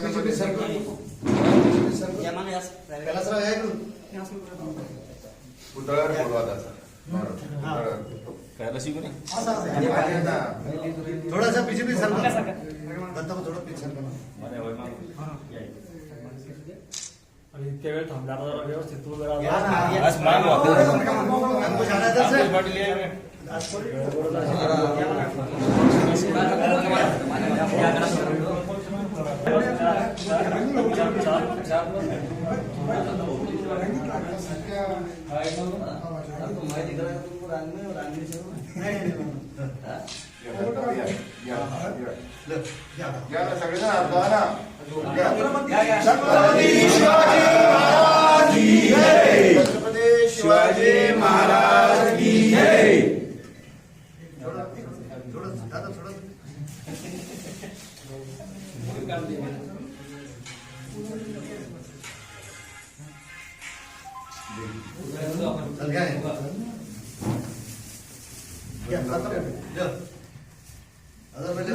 BJP सरकार कैलासराव. पुतळ्यावर बोलवा त्याचा. थोडासा बीजेपी सरकार दत्ता थोडं पीछे सरकार आणि इतक्या वेळ थांबला आता जरा व्यवस्थित तू जरा सगळेजण हात लावा ना. या. छत्रपती शिवाजी महाराज की जय. आता या. आता पहिले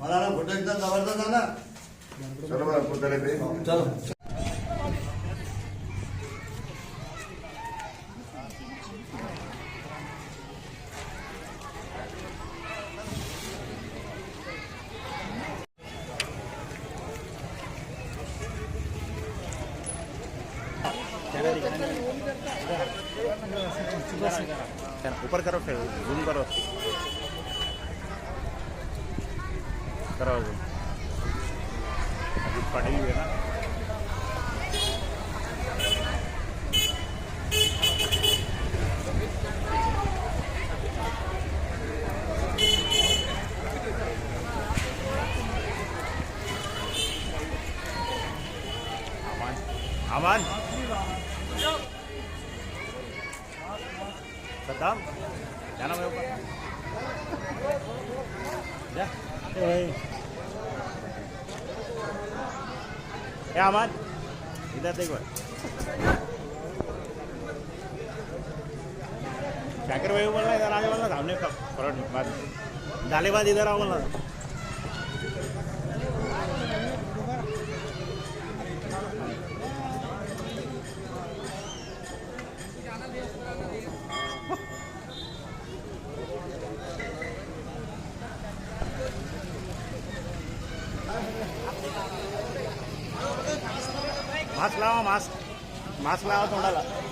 मला ना फोटो एकदम जबरदस्त आला चलो बरं, पुतळे ते. ऊपर करो फिर जूम करो. करो जूम अभी पाटील हुई है ना. अमान अमान हे ए. इथं ते इधर देखो शाकिर भाई बोलना इधर आने वाला सामने का फरक बाद डाले मास्क लावा मास्क. मास्क लावा तोंडाला.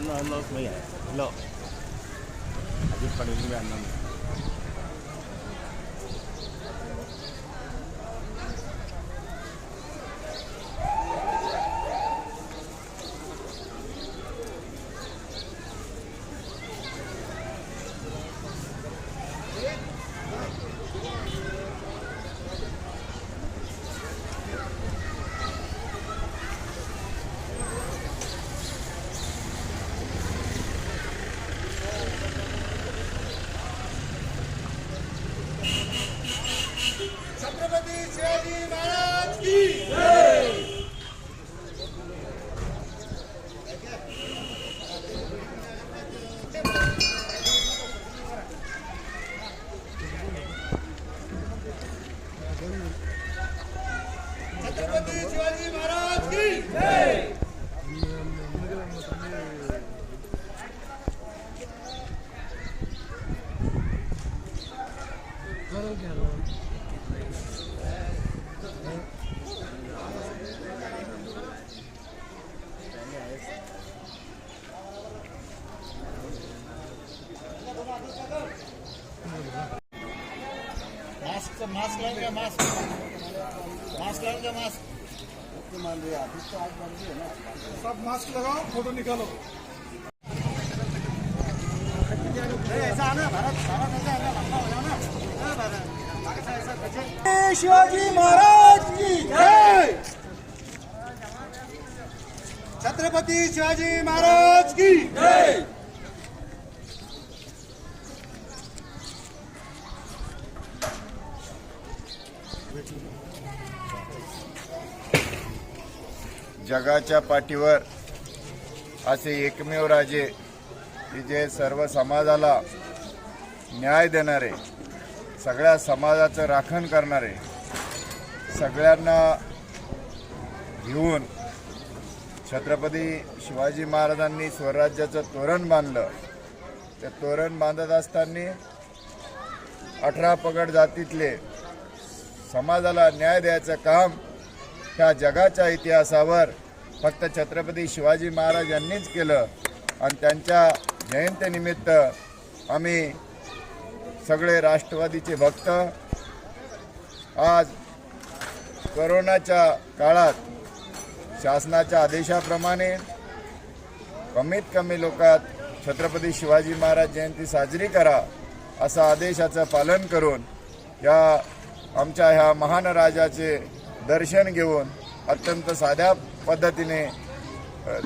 అన్నం అన్నం వస్తున్నాయి ఇలా అది పడి అన్నం சோமதி சேதி மன मास्क मास्क मास्क सब मास्क लगाओ फोटो निकालो. ऐसा आना भारत भारत ऐसा आना हो हाँ, भारत ऐसा ऐसा शिवाजी महाराज की जय। छत्रपति शिवाजी महाराज की जय। जगाच्या पाठीवर असे एकमेव राजे की जे सर्व समाजाला न्याय देणारे सगळ्या समाजाचं राखण करणारे सगळ्यांना घेऊन छत्रपती शिवाजी महाराजांनी स्वराज्याचं तोरण बांधलं. ते तोरण बांधत असताना अठरा पगड जातीतले समाजाला न्याय द्यायचं काम ह्या जगाच्या इतिहासावर फक्त छत्रपती शिवाजी महाराज यांनीच केलं. आणि त्यांच्या जयंतीनिमित्त आम्ही सगळे राष्ट्रवादीचे भक्त आज करोनाच्या काळात शासनाच्या आदेशाप्रमाणे कमीत कमी लोकात छत्रपती शिवाजी महाराज जयंती साजरी करा असा आदेशाचं पालन करून या आमच्या ह्या महान राजाचे दर्शन घेऊन अत्यंत साध्या पद्धतीने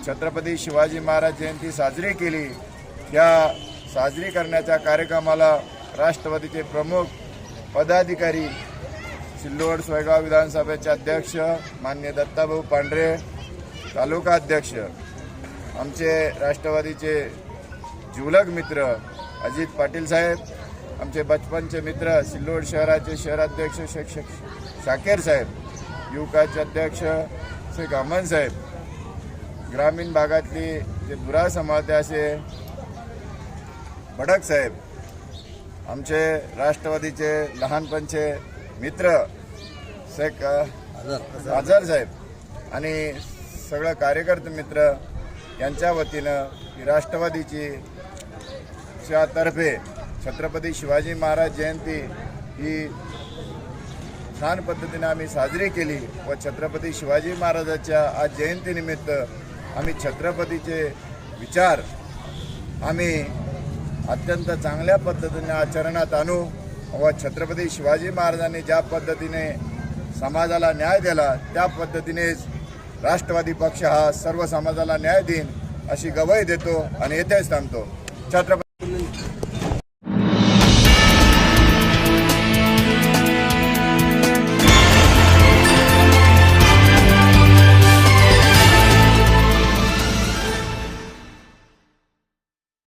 छत्रपती शिवाजी महाराज जयंती साजरी केली. या साजरी करण्याच्या कार्यक्रमाला राष्ट्रवादीचे प्रमुख पदाधिकारी सिल्लोड सोयगाव विधानसभेचे अध्यक्ष मान्य दत्ताभाऊ पांढरे तालुका अध्यक्ष आमचे राष्ट्रवादीचे जिवलग मित्र अजित पाटील साहेब आमचे बचपनचे मित्र सिल्लोड शहराचे शहराध्यक्ष शेख शेख शाकेर साहेब युवकाचे अध्यक्ष शेख अमन साहेब ग्रामीण भागातली जे दुरा समाजते असे भडक साहेब आमचे राष्ट्रवादीचे लहानपणचे मित्र शेख अ, आझार साहेब आणि सगळं कार्यकर्ते मित्र यांच्या वतीनं राष्ट्रवादीची च्या तर्फे छत्रपती शिवाजी महाराज जयंती ही छान पद्धतीने आम्ही साजरी केली व छत्रपती शिवाजी महाराजाच्या आज जयंतीनिमित्त आम्ही छत्रपतीचे विचार आम्ही अत्यंत चांगल्या पद्धतीने आचरणात आणू व छत्रपती शिवाजी महाराजांनी ज्या पद्धतीने समाजाला न्याय दिला त्या पद्धतीनेच राष्ट्रवादी पक्ष हा सर्व समाजाला न्याय देईन अशी गवाही देतो आणि येथेच थांबतो. छत्रपती